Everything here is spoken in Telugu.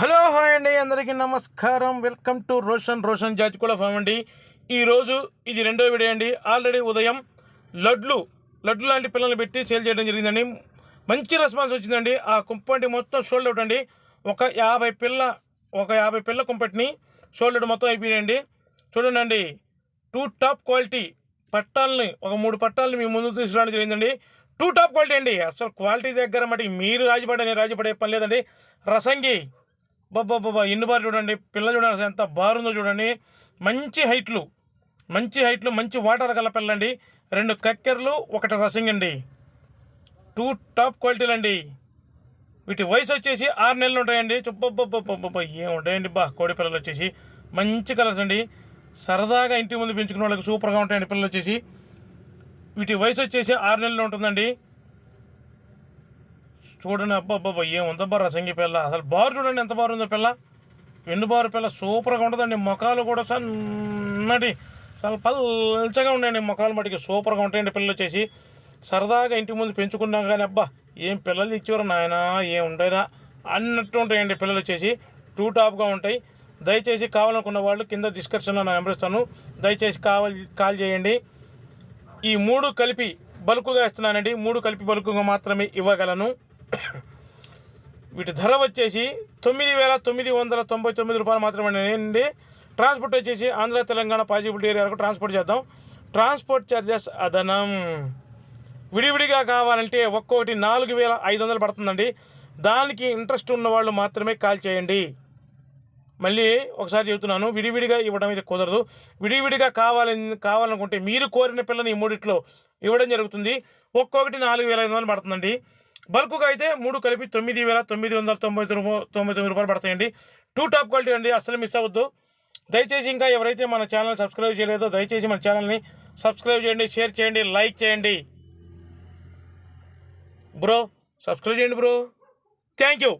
హలో హాయ్ అండి. అందరికీ నమస్కారం. Welcome to Roshan Roshan Jajikoda farm అండి. ఈరోజు ఇది రెండో వీడియో అండి. ఆల్రెడీ ఉదయం లడ్లు లడ్లు లాంటి పిల్లల్ని పెట్టి సేల్ చేయడం జరిగిందండి. మంచి రెస్పాన్స్ వచ్చిందండి. ఆ కుంపటి మొత్తం షోల్డ్ అవుట్ అండి. ఒక యాభై పిల్ల ఒక యాభై పిల్ల కుంపటిని షోల్డ్ అవుట్ మొత్తం అయిపోయాయండి చూడండి టూ టాప్ క్వాలిటీ పట్టాలని ఒక మూడు పట్టాలని మీ ముందు తీసుకురావడం జరిగిందండి. టూ టాప్ క్వాలిటీ అండి. అసలు క్వాలిటీ దగ్గర మటుకు మీరు రాజీపడే నేను రాజీపడే పని లేదండి. రసంగి బాబా ఇన్ని ఎన్ని బారు చూడండి. పిల్ల చూడండి ఎంత బారుందో చూడండి. మంచి హైట్లు మంచి హైట్లు మంచి వాటర్ గల పిల్లండి. రెండు కక్కెరలు ఒకటి రసింగ్ అండి. టూ టాప్ క్వాలిటీలు అండి వీటి వయసు వచ్చేసి ఆరు నెలలు ఉంటాయండి. చుబ్బబ్బబ్బబ్బబ్బ ఏం ఉంటాయండి బా కోడి పిల్లలు వచ్చేసి. మంచి కలర్స్ అండి. సరదాగా ఇంటి ముందు పెంచుకునే వాళ్ళకి సూపర్గా ఉంటాయండి పిల్లలు వచ్చేసి. వీటి వయసు వచ్చేసి ఆరు నెలలు ఉంటుందండి. చూడండి అబ్బా అబ్బా ఏముందబ్బా రసంగి పిల్ల. అసలు బారు చూడండి ఎంత బారు ఉందో పిల్ల. వెన్ను బారు పిల్ల సూపర్గా ఉంటుందండి. ముఖాలు కూడా సన్నటి చాలా పల్చగా ఉన్నాయండి ముఖాలు మటుకి సూపర్గా ఉంటాయండి పిల్లలు వచ్చేసి. సరదాగా ఇంటి ముందు పెంచుకున్నాం కానీ అబ్బా ఏం పిల్లలు ఇచ్చేవారు నాయన ఏం ఉండేదా అన్నట్టు ఉంటాయండి పిల్లలు వచ్చేసి. టూ టాప్గా ఉంటాయి. దయచేసి కావాలనుకున్న వాళ్ళు కింద డిస్క్రిప్షన్లో నేను నెంబరిస్తాను దయచేసి కావాలి కాల్ చేయండి. ఈ మూడు కలిపి బల్కుగా ఇస్తున్నానండి. మూడు కలిపి బల్కుగా మాత్రమే ఇవ్వగలను. వీటి ధర వచ్చేసి తొమ్మిది వేల తొమ్మిది వందల తొంభై తొమ్మిది రూపాయలు మాత్రమే అండి. ట్రాన్స్పోర్ట్ వచ్చేసి ఆంధ్ర తెలంగాణ పాజిబిలిటీ వరకు ట్రాన్స్పోర్ట్ చేద్దాం. ట్రాన్స్పోర్ట్ ఛార్జెస్ అదనం. విడివిడిగా కావాలంటే ఒక్కొక్కటి నాలుగు వేల ఐదు వందలు పడుతుందండి. దానికి ఇంట్రెస్ట్ ఉన్న వాళ్ళు మాత్రమే కాల్ చేయండి. మళ్ళీ ఒకసారి చెబుతున్నాను విడివిడిగా ఇవ్వడం ఇది కుదరదు. విడివిడిగా కావాలని కావాలనుకుంటే మీరు కోరిన పిల్లని ఈ మూడిట్లో ఇవ్వడం జరుగుతుంది. ఒక్కొక్కటి నాలుగు వేల ఐదు వందలు పడుతుందండి. బల్క్గా అయితే మూడు కలిపి తొమ్మిది వేల తొమ్మిది వందల తొంభై తొమ్మిది తొంభై తొమ్మిది రూపాయలు పడతాయండి. టూ టాప్ క్వాలిటీ అండి అస్సలు మిస్ అవ్వద్దు. దయచేసి ఇంకా ఎవరైతే మన ఛానల్ సబ్స్క్రైబ్ చేయలేదో దయచేసి మన ఛానల్ని సబ్స్క్రైబ్ చేయండి షేర్ చేయండి లైక్ చేయండి. బ్రో సబ్స్క్రైబ్ చేయండి బ్రో. Thank you.